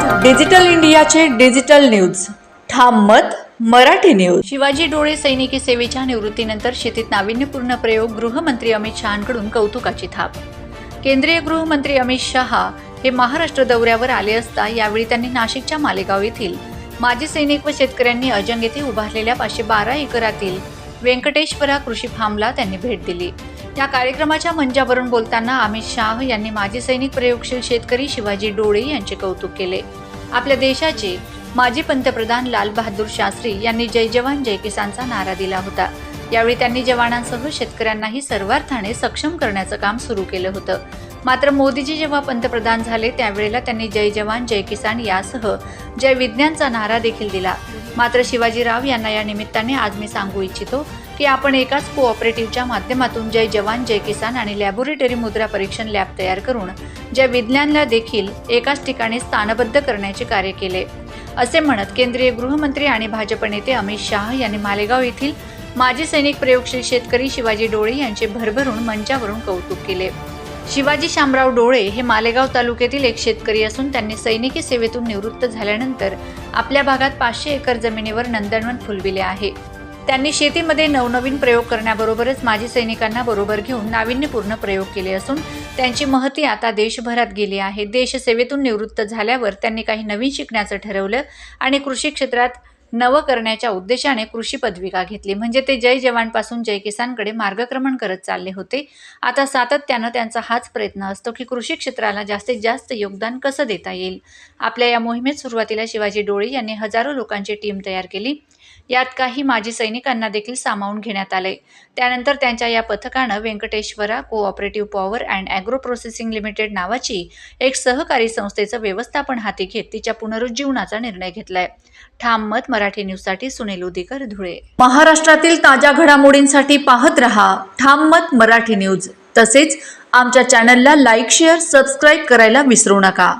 Digital इंडियाचे digital news. ठाम मत मराठी न्यूज. शिवाजी डोळे सैनिकी सेवेच्या निवृत्तीनंतर शेतीत नाविन्यपूर्ण प्रयोग गृहमंत्री अमित शहांकडून कौतुकाची थाप. केंद्रीय गृहमंत्री अमित शहा हे महाराष्ट्र दौऱ्यावर आले असता यावेळी त्यांनी नाशिकच्या मालेगाव येथील माजी सैनिक व शेतकऱ्यांनी अजंग येथे उभारलेल्या पाचशे बारा एकरातील व्यंकटेश्वरा कृषी फार्मला त्यांनी भेट दिली. या कार्यक्रमाच्या मंचावरून बोलताना अमित शाह यांनी माजी सैनिक प्रयोगशील शेतकरी शिवाजी डोळे यांचे कौतुक केले. आपल्या देशाचे माजी पंतप्रधान लालबहादूर शास्त्री यांनी जय जवान जय किसानचा नारा दिला होता. यावेळी त्यांनी जवानांसह शेतकऱ्यांनाही सर्वार्थाने सक्षम करण्याचं काम सुरू केलं होतं. मात्र मोदीजी जेव्हा पंतप्रधान झाले त्यावेळेला त्यांनी जय जवान जय किसान यासह जय विज्ञानचा नारा देखील दिला. मात्र शिवाजीराव यांना या निमित्ताने आज मी सांगू इच्छितो की आपण एकाच कोऑपरेटिव्हच्या माध्यमातून जय जवान जय किसान आणि लॅबोरेटरी मुद्रा परीक्षण लॅब तयार करून जय विज्ञानला देखील एकाच ठिकाणी स्थानबद्ध करण्याचे कार्य केले. असे म्हणत केंद्रीय गृहमंत्री आणि भाजप नेते अमित शाह यांनी मालेगाव येथील माजी सैनिक प्रयोगशील शेतकरी शिवाजी डोळे यांचे भरभरून मंचावरून कौतुक केले. शिवाजी शामराव डोळे हे मालेगाव तालुक्यातील एक शेतकरी असून त्यांनी सैनिकी सेवेतून निवृत्त झाल्यानंतर आपल्या भागात पाचशे एकर जमिनीवर नंदनवन फुलविले आहे. त्यांनी शेतीमध्ये नवनवीन प्रयोग करण्याबरोबरच माजी सैनिकांना बरोबर घेऊन नाविन्यपूर्ण प्रयोग केले असून त्यांची महती आता देशभरात गेली आहे. देशसेवेतून निवृत्त झाल्यावर त्यांनी काही नवीन शिकण्याचं ठरवलं आणि कृषी क्षेत्रात नवं करण्याच्या उद्देशाने कृषी पदविका घेतली. म्हणजे ते जय जवानपासून जय किसानकडे मार्गक्रमण करत चालले होते. आता सातत्यानं त्यांचा हाच प्रयत्न असतो की कृषी क्षेत्राला जास्तीत जास्त योगदान कसं देता येईल? आपल्या या मोहिमेत सुरुवातीला शिवाजी डोळे यांनी हजारो लोकांची टीम तयार केली. यात काही माजी सैनिकांना देखील सामावून घेण्यात आले. त्यानंतर त्यांच्या या पथकानं Venkateshwara cooperative power and agro processing limited नावाची एक सहकारी संस्थेचं व्यवस्थापन हाती घेत तिच्या पुनरुज्जीवनाचा निर्णय घेतलाय. ठाम मत मराठी न्यूजसाठी सुनील उदिकर धुळे. महाराष्ट्रातील ताज्या घडामोडींसाठी पाहत रहा ठाम मत मराठी न्यूज. तसेच आमच्या चॅनलला लाईक शेअर सबस्क्राईब करायला विसरू नका.